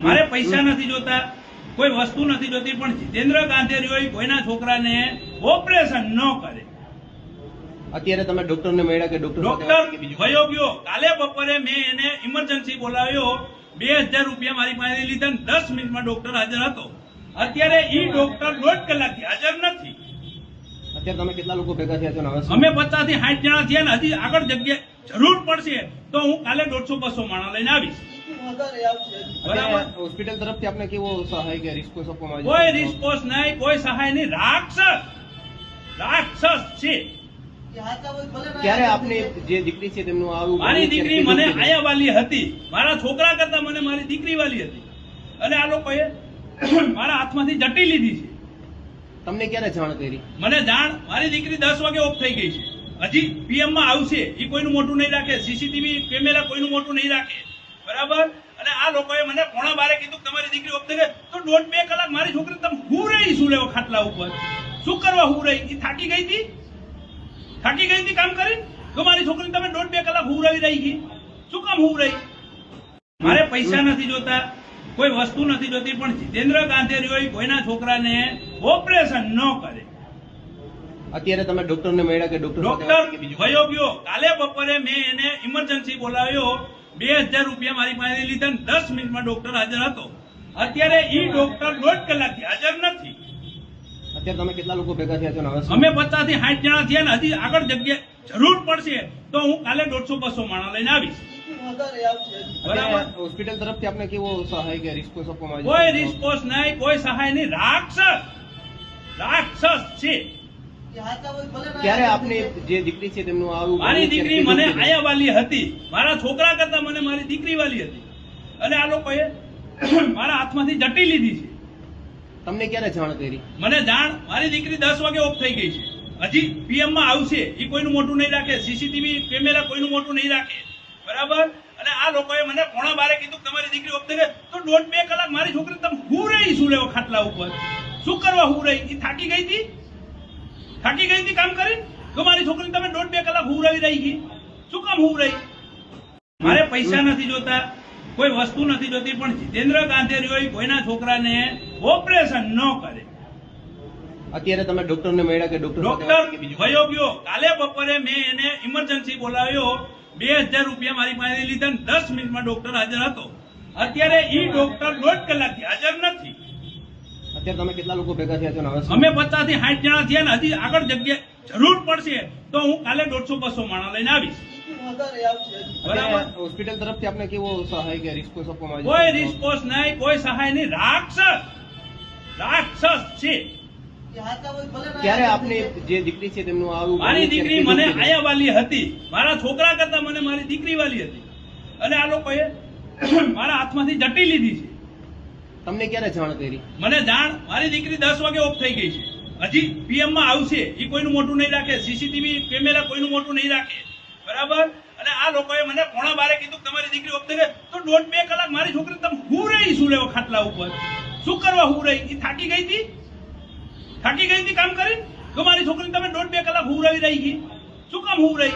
મારે પૈસા નથી જોતા કોઈ વસ્તુ નથી જોતી પણ જીતેન્દ્ર ગાંધીરીઓ કોઈના છોકરાને ઓપરેશન ન કરે. અત્યારે તમે ડોક્ટર ને મળ્યા કે ડોક્ટર ડોક્ટર વયો ગયો. કાલે બપોરે મેં એને ઇમરજન્સી બોલાવ્યો. બે હજાર રૂપિયા મારી પાસે લીધા દસ મિનિટમાં ડોક્ટર હાજર હતો. અત્યારે ઈ ડોક્ટર દોઢ કલાકથી હાજર નથી. અત્યારે તમે કેટલા લોકો ભેગા થયા છો? અમે પચાસથી સાઠ જણા થયા ને હજી આગળ જગ્યા જરૂર પડશે તો હું કાલે દોઢસો બસો માણસ લઈને આવીશ. હોસ્પિટલ તરફથી આપને કેવો સહાય કે રિસ્પોન્સ આપવામાં કોઈ રિસ્પોન્સ નહીં કોઈ સહાય નહીં. રાક્ષસ! રાક્ષસ છે. ત્યારે આપને જે દીકરી છે તેમનું આવું મારી દીકરી મને આયા વાલી હતી. મારા છોકરા કરતા મને મારી દીકરી વાલી હતી. અને આ લોકોએ મારા હાથમાંથી જટી લીધી છે. તમને ક્યારે જાણ કરી? મને જાણ મારી દીકરી દસ વાગે ઓફ થઈ ગઈ છે. હજી પીએમમાં આવશે. એ કોઈનું મોટું નહીં રાખે. સીસીટીવી કેમેરા કોઈનું મોટું નહીં રાખે. બરાબર? અને આ લોકોએ મને પોણા બારે કીધું તમારી દીકરી ઓફ થઈ તો દોઢ બે કલાક મારી છોકરી તમે હું રહી? શું લેવો ખાટલા ઉપર? શું કરવા હું રહી? થાકી ગઈ હતી? થાકી ગઈ હતી કામ કરી તો મારી છોકરી તમે દોઢ બે કલાક હું રહી ગઈ? શું કામ હુવરાઈ મારે પૈસા નથી જોતા કોઈ વસ્તુ નથી જોતી પણ જીતેન્દ્ર ગાંધીરીઓ કોઈના છોકરાને ઓપરેશન ન કરે. અત્યારે તમે ડોક્ટર ને મળ્યા કે ડોક્ટર ડોક્ટર વયો ગયો. કાલે બપોરે મેં એને ઇમરજન્સી બોલાવ્યો. બે હજાર રૂપિયા મારી પાસે લીધા દસ મિનિટમાં ડોક્ટર હાજર હતો. અત્યારે ઈ ડોક્ટર દોઢ કલાકથી હાજર નથી. અત્યારે તમે કેટલા લોકો ભેગા થયા છો? અમે પચાસથી સાઠ જણા થયા ને હજી આગળ જગ્યા જરૂર પડશે તો હું કાલે દોઢસો બસો માણસ લઈને આવીશ. હોસ્પિટલ તરફથી આપણે કેવો સહાય કે રિસ્પોન્સ આપવામાં કોઈ આવ્યો રિસ્પોન્સ નહીં કોઈ સહાય નહીં. રાક્ષસ. રાક્ષસ છે. ક્યારે આપને જે દીકરી છે તેમનું આવું મારી દીકરી મને આયા વાલી હતી. મારા છોકરા કરતા મને મારી દીકરી વાલી હતી. અને આ લોકોએ મારા હાથમાંથી જટી લીધી છે. તમને ક્યારે જાણ કરી? મને જાણ મારી દીકરી દસ વાગે ઓફ થઈ ગઈ છે. હજી પીએમમાં આવશે. એ કોઈનું મોટું નહીં રાખે. સીસીટીવી કેમેરા કોઈનું મોટું નહીં રાખે. બરાબર? અને આ લોકોએ મને પોણા બારે કીધું તમારી દીકરી ઓફ થઈ ગઈ. તો દોઢ બે કલાક મારી છોકરી તમે હું રહી? શું લેવો ખાટલા ઉપર? શું કરવા હું રહી? એ થાકી ગઈ હતી થાકી ગઈ હતી કામ કરી તો મારી છોકરી તમે દોઢ બે કલાક હુવરાવી રહી ગઈ શું કામ હુવરાઈ? મારે પૈસા નથી જોતા કોઈ વસ્તુ નથી જોતી પણ જીતેન્દ્ર ગાંધીરીઓ કોઈના છોકરાને ઓપરેશન ન કરે. અત્યારે તમે ડોક્ટર ને મળ્યા કે ડોક્ટર ડોક્ટર વયો ગયો. કાલે બપોરે મેં એને ઇમરજન્સી બોલાવ્યો. બે હજાર રૂપિયા મારી પાસે લીધા દસ મિનિટમાં ડોક્ટર હાજર હતો. અત્યારે ઈ ડોક્ટર દોઢ કલાકથી હાજર નથી. અત્યારે તમે કેટલા લોકો ભેગા થયા છો હવે અમે પચાસથી સાઠ જણા થયા ને હજી આગળ જગ્યા જરૂર પડશે તો હું કાલે દોઢસો બસો માણસ લઈને આવીશ. હોસ્પિટલ તરફથી આપણે કેવો સહાય કે રિસ્પોન્સ આપવામાં કોઈ રિસ્પોન્સ નહીં કોઈ સહાય નહીં. રાક્ષસ! રાક્ષસ છે. ક્યારે આપની જે દીકરી છે તેમનું આવું મારી દીકરી મને આયા વાલી હતી. મારા છોકરા કરતા મને મારી દીકરી વાલી હતી. અને આ લોકોએ મારા હાથમાંથી જટી લીધી છે. તમને ક્યારે જાણ કરી? મને જાણ, મારી દીકરી દસ વાગે ઓફ થઈ ગઈ છે. હજી પીએમમાં આવશે એ કોઈનું મોટું નહીં રાખે. સીસીટીવી કેમેરા કોઈનું મોટું નહીં રાખે. બરાબર? અને આ લોકોએ મને પોણા બારે કીધું તમારી દીકરી ઓફ થઈ ગઈ. તો દોઢ બે કલાક મારી છોકરી તમે હું રહી શું લેવો ખાટલા ઉપર? શું કરવા હું રહી? એ થાકી ગઈ હતી? થાકી ગઈ હતી કામ કરી તો મારી છોકરી તમે દોઢ બે કલાક હું રહી ગઈ શું કામ હુવરાઈ